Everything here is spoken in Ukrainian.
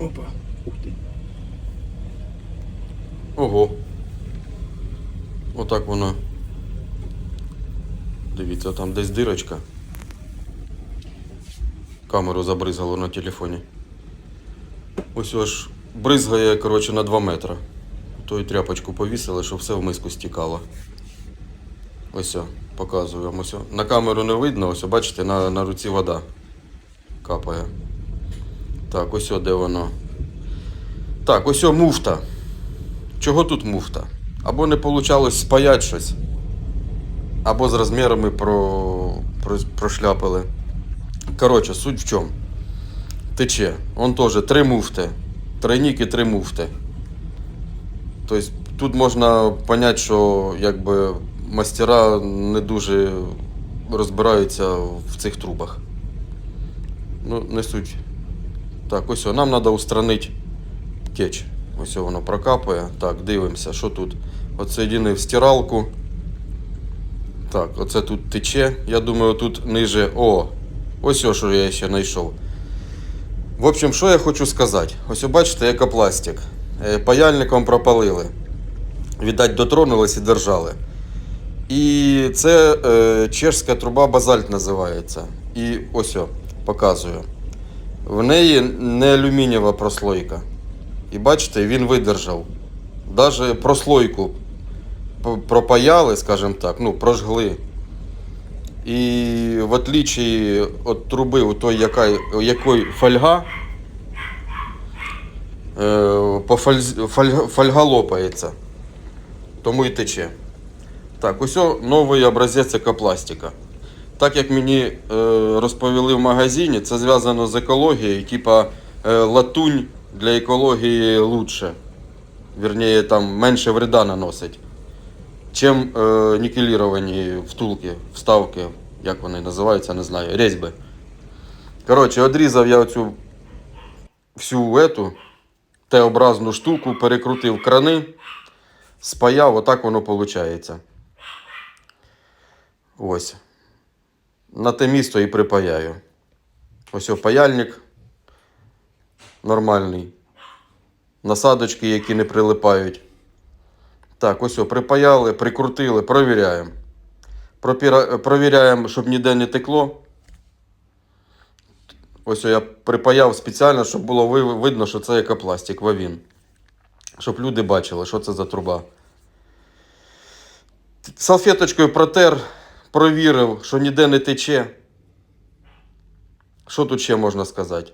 Опа. Ух ти. Ого. Отак воно. Дивіться, там десь дирочка. Камеру забризгало на телефоні. Ось аж бризгає, коротше, на 2 метри. То й тряпочку повісили, щоб все в миску стікало. Ось, о, показую вам ось. о. На камеру не видно, ось, бачите, на, на руці вода капає. Так, ось о, де воно. Так, ось о, муфта. Чого тут муфта? Або не вийшло спаяти щось, або з розмірами про, про, прошляпили. Коротше, суть в чому? Тече. Он теж три муфти. Тройник і три муфти. Тобто тут можна зрозуміти, що якби мастера не дуже розбираються в цих трубах. Ну, не суть. Так, ось нам треба устранити теч. Ось воно прокапує. Так, дивимося, що тут. Отсоєдинив стиралку. Так, оце тут тече. Я думаю, тут ниже. О! Ось о, що я ще знайшов. В общем, що я хочу сказати? Ось бачите, екопластик. Е, Паяльником пропалили. Віддать, дотронулись і держали. І це е, чешська труба базальт називається. І ось о, показую. В неї не алюмінієва прослойка. І бачите, він видержав. Даже прослойку пропаяли, скажімо так, ну, прожгли. І в отличие від труби, у той, яка, якої фольга, е, по фольга, фольга лопається. Тому і тече. Так, ось новий образець екопластика. Так як мені е, розповіли в магазині, це зв'язано з екологією, типа е, латунь для екології лучше. Вірніше, там менше вреда наносить, чим е, нікеліровані втулки, вставки, як вони називаються, не знаю, різьби. Коротше, одрізав я оцю всю ету Т-образну штуку, перекрутив крани, спаяв, отак воно виходить. Ось. На те місто і припаяю. Ось паяльник нормальний. Насадочки, які не прилипають. Так, ось припаяли, прикрутили, провіряємо. Пропіра- Провіряємо, щоб ніде не текло. Ось я припаяв спеціально, щоб було видно, що це екопластик, вавін. Щоб люди бачили, що це за труба. Салфеточкою протер, провірив, що ніде не тече. Що тут ще можна сказати?